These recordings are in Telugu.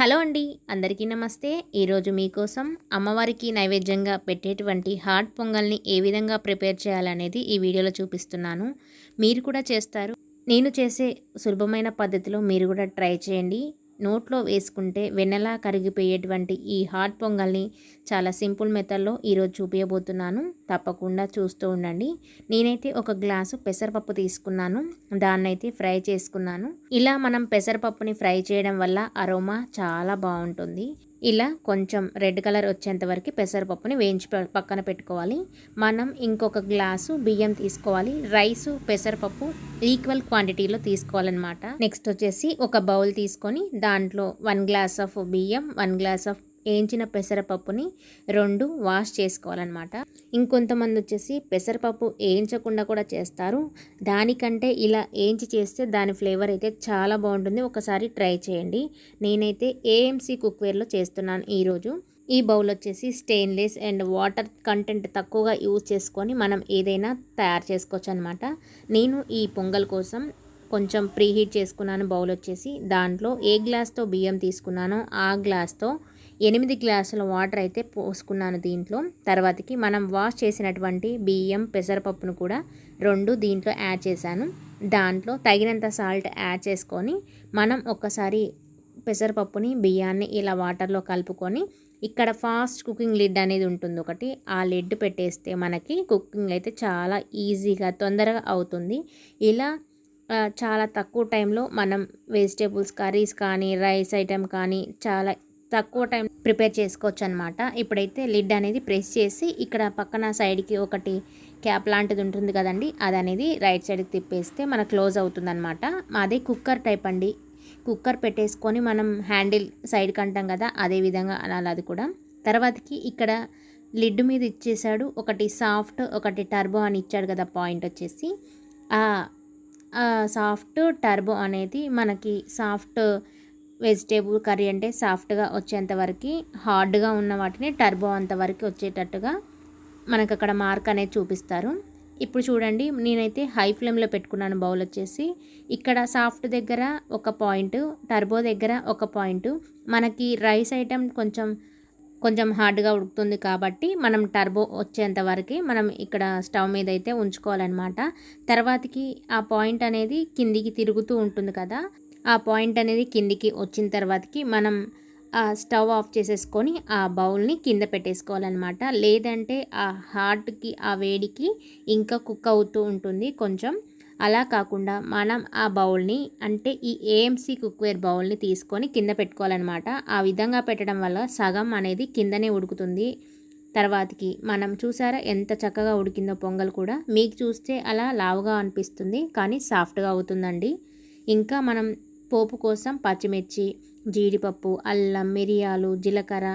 హలో అండి అందరికీ నమస్తే. ఈరోజు మీకోసం అమ్మవారికి నైవేద్యంగా పెట్టేటువంటి హాట్ పొంగల్ని ఏ విధంగా ప్రిపేర్ చేయాలనేది ఈ వీడియోలో చూపిస్తున్నాను. మీరు కూడా చేస్తారు. నేను చేసే సులభమైన పద్ధతిలో మీరు కూడా ట్రై చేయండి. నోట్లో వేసుకుంటే వెన్నెలా కరిగిపోయేటువంటి ఈ హాట్ పొంగల్ని చాలా సింపుల్ మెథడ్లో ఈరోజు చూపించబోతున్నాను తప్పకుండా చూస్తూ ఉండండి. నేనైతే ఒక గ్లాసు పెసరపప్పు తీసుకున్నాను. దాన్నైతే ఫ్రై చేసుకున్నాను. ఇలా మనం పెసరపప్పుని ఫ్రై చేయడం వల్ల అరోమా చాలా బాగుంటుంది. ఇలా కొంచెం రెడ్ కలర్ వచ్చేంత వరకు పెసరపప్పుని వేయించి పక్కన పెట్టుకోవాలి. మనం ఇంకొక గ్లాసు బియ్యం తీసుకోవాలి. రైసు పెసరపప్పు ఈక్వల్ క్వాంటిటీలో తీసుకోవాలన్నమాట. నెక్స్ట్ వచ్చేసి ఒక బౌల్ తీసుకొని దాంట్లో వన్ గ్లాస్ ఆఫ్ బియ్యం వన్ గ్లాస్ ఆఫ్ వేయించిన పెసరపప్పుని రెండు వాష్ చేసుకోవాలన్నమాట. ఇంకొంతమంది వచ్చేసి పెసరపప్పు వేయించకుండా కూడా చేస్తారు. దానికంటే ఇలా వేయించి చేస్తే దాని ఫ్లేవర్ అయితే చాలా బాగుంటుంది. ఒకసారి ట్రై చేయండి. నేనైతే ఏఎంసీ కుక్వేర్లో చేస్తున్నాను ఈరోజు. ఈ బౌల్ వచ్చేసి స్టెయిన్లెస్ అండ్ వాటర్ కంటెంట్ తక్కువగా యూజ్ చేసుకొని మనం ఏదైనా తయారు చేసుకోవచ్చు అనమాట నేను ఈ పొంగల్ కోసం కొంచెం ప్రీహీట్ చేసుకున్నాను బౌల్ వచ్చేసి. దాంట్లో ఏ గ్లాస్తో బియ్యం తీసుకున్నానో ఆ గ్లాస్తో ఎనిమిది గ్లాసుల వాటర్ అయితే పోసుకున్నాను దీంట్లో. తర్వాతకి మనం వాష్ చేసినటువంటి బియ్యం పెసరపప్పును కూడా రెండు దీంట్లో యాడ్ చేశాను. దాంట్లో తగినంత సాల్ట్ యాడ్ చేసుకొని మనం ఒక్కసారి పెసరపప్పుని బియ్యాన్ని ఇలా వాటర్లో కలుపుకొని ఇక్కడ ఫాస్ట్ కుకింగ్ లిడ్ అనేది ఉంటుంది ఒకటి. ఆ లిడ్ పెట్టేస్తే మనకి కుకింగ్ అయితే చాలా ఈజీగా తొందరగా అవుతుంది. ఇలా చాలా తక్కువ టైంలో మనం వెజిటేబుల్స్ కర్రీస్ కానీ రైస్ ఐటెం కానీ చాలా తక్కువ టైం ప్రిపేర్ చేసుకోవచ్చు అనమాట ఇప్పుడైతే లిడ్ అనేది ప్రెస్ చేసి ఇక్కడ పక్కన సైడ్కి ఒకటి క్యాప్ లాంటిది ఉంటుంది కదండి అది అనేది రైట్ సైడ్కి తిప్పేస్తే మన క్లోజ్ అవుతుంది అనమాట అదే కుక్కర్ టైప్ అండి. కుక్కర్ పెట్టేసుకొని మనం హ్యాండిల్ సైడ్కి అంటాం కదా అదే విధంగా అనాలి అది కూడా. తర్వాతకి ఇక్కడ లిడ్ మీద ఇచ్చేసాడు ఒకటి సాఫ్ట్ ఒకటి టర్బో అని ఇచ్చాడు కదా పాయింట్ వచ్చేసి. ఆ సాఫ్ట్ టర్బో అనేది మనకి సాఫ్ట్ వెజిటేబుల్ కర్రీ అంటే సాఫ్ట్గా వచ్చేంత వరకు హార్డ్గా ఉన్న వాటిని టర్బో అంతవరకు వచ్చేటట్టుగా మనకు అక్కడ మార్క్ అనేది చూపిస్తారు. ఇప్పుడు చూడండి నేనైతే హై ఫ్లేమ్లో పెట్టుకున్నాను బౌల్ వచ్చేసి. ఇక్కడ సాఫ్ట్ దగ్గర ఒక పాయింట్ టర్బో దగ్గర ఒక పాయింట్. మనకి రైస్ ఐటెం కొంచెం కొంచెం హార్డ్గా ఉడుకుతుంది కాబట్టి మనం టర్బో వచ్చేంత వరకు మనం ఇక్కడ స్టవ్ మీద అయితే ఉంచుకోవాలన్నమాట. తర్వాతకి ఆ పాయింట్ అనేది కిందికి తిరుగుతూ ఉంటుంది కదా ఆ పాయింట్ అనేది కిందికి వచ్చిన తర్వాతకి మనం ఆ స్టవ్ ఆఫ్ చేసేసుకొని ఆ బౌల్ని కింద పెట్టేసుకోవాలన్నమాట. లేదంటే ఆ హార్ట్కి ఆ వేడికి ఇంకా కుక్ అవుతూ ఉంటుంది కొంచెం. అలా కాకుండా మనం ఆ బౌల్ని అంటే ఈ ఏఎంసీ కుక్వేర్ బౌల్ని తీసుకొని కింద పెట్టుకోవాలన్నమాట. ఆ విధంగా పెట్టడం వల్ల సగం అనేది కిందనే ఉడుకుతుంది. తర్వాతకి మనం చూసారా ఎంత చక్కగా ఉడికిందో పొంగల్ కూడా. మీకు చూస్తే అలా లావుగా అనిపిస్తుంది కానీ సాఫ్ట్గా అవుతుందండి. ఇంకా మనం పోపు కోసం పచ్చిమిర్చి జీడిపప్పు అల్లం మిరియాలు జీలకర్ర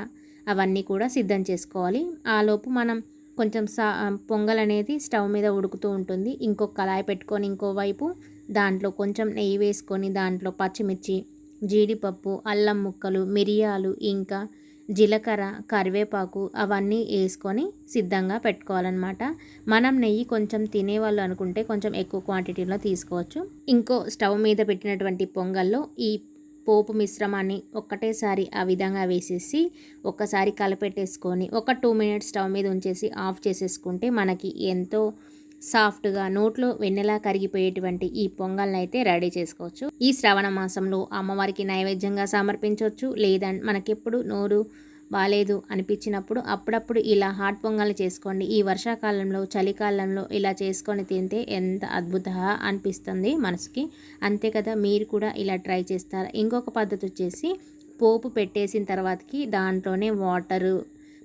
అవన్నీ కూడా సిద్ధం చేసుకోవాలి. ఆలోపు మనం కొంచెం సా పొంగల్ అనేది స్టవ్ మీద ఉడుకుతూ ఉంటుంది. ఇంకొక కళాయి పెట్టుకొని ఇంకోవైపు దాంట్లో కొంచెం నెయ్యి వేసుకొని దాంట్లో పచ్చిమిర్చి జీడిపప్పు అల్లం ముక్కలు మిరియాలు ఇంకా జీలకర్ర కరివేపాకు అవన్నీ వేసుకొని సిద్ధంగా పెట్టుకోవాలన్నమాట. మనం నెయ్యి కొంచెం తినేవాళ్ళు అనుకుంటే కొంచెం ఎక్కువ క్వాంటిటీలో తీసుకోవచ్చు. ఇంకో స్టవ్ మీద పెట్టినటువంటి పొంగల్లో ఈ పోపు మిశ్రమాన్ని ఒక్కటేసారి ఆ విధంగా వేసేసి ఒక్కసారి కలపెట్టేసుకొని ఒక టూ మినిట్స్ స్టవ్ మీద ఉంచేసి ఆఫ్ చేసేసుకుంటే మనకి ఎంతో సాఫ్ట్గా నోట్లో వెన్నెలా కరిగిపోయేటువంటి ఈ పొంగల్ని అయితే రెడీ చేసుకోవచ్చు. ఈ శ్రవణ మాసంలో అమ్మవారికి నైవేద్యంగా సమర్పించవచ్చు లేదా మనకెప్పుడు నోరు బాగాలేదు అనిపించినప్పుడు అప్పుడప్పుడు ఇలా హాట్ పొంగల్ని చేసుకోండి. ఈ వర్షాకాలంలో చలికాలంలో ఇలా చేసుకొని తింటే ఎంత అద్భుతంగా అనిపిస్తుంది మనసుకి. అంతే కదా మీరు కూడా ఇలా ట్రై చేస్తారు? ఇంకొక పద్ధతి వచ్చేసి పోపు పెట్టేసిన తర్వాతకి దాంట్లోనే వాటరు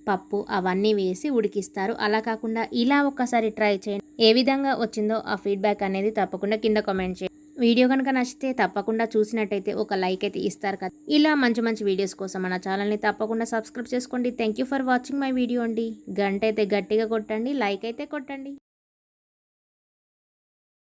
పప్పు అవన్నీ వేసి ఉడికిస్తారు. అలా కాకుండా ఇలా ఒక్కసారి ట్రై చేయండి. ఏ విధంగా వచ్చిందో ఆ ఫీడ్బ్యాక్ అనేది తప్పకుండా కింద కామెంట్ చేయండి. వీడియో కనుక నచ్చితే తప్పకుండా చూసినట్టయితే ఒక లైక్ అయితే ఇస్తారు కదా. ఇలా మంచి మంచి వీడియోస్ కోసం మన ఛానల్ని తప్పకుండా సబ్స్క్రైబ్ చేసుకోండి. Thank for watching my video అండి. గంట అయితే గట్టిగా కొట్టండి లైక్ అయితే కొట్టండి.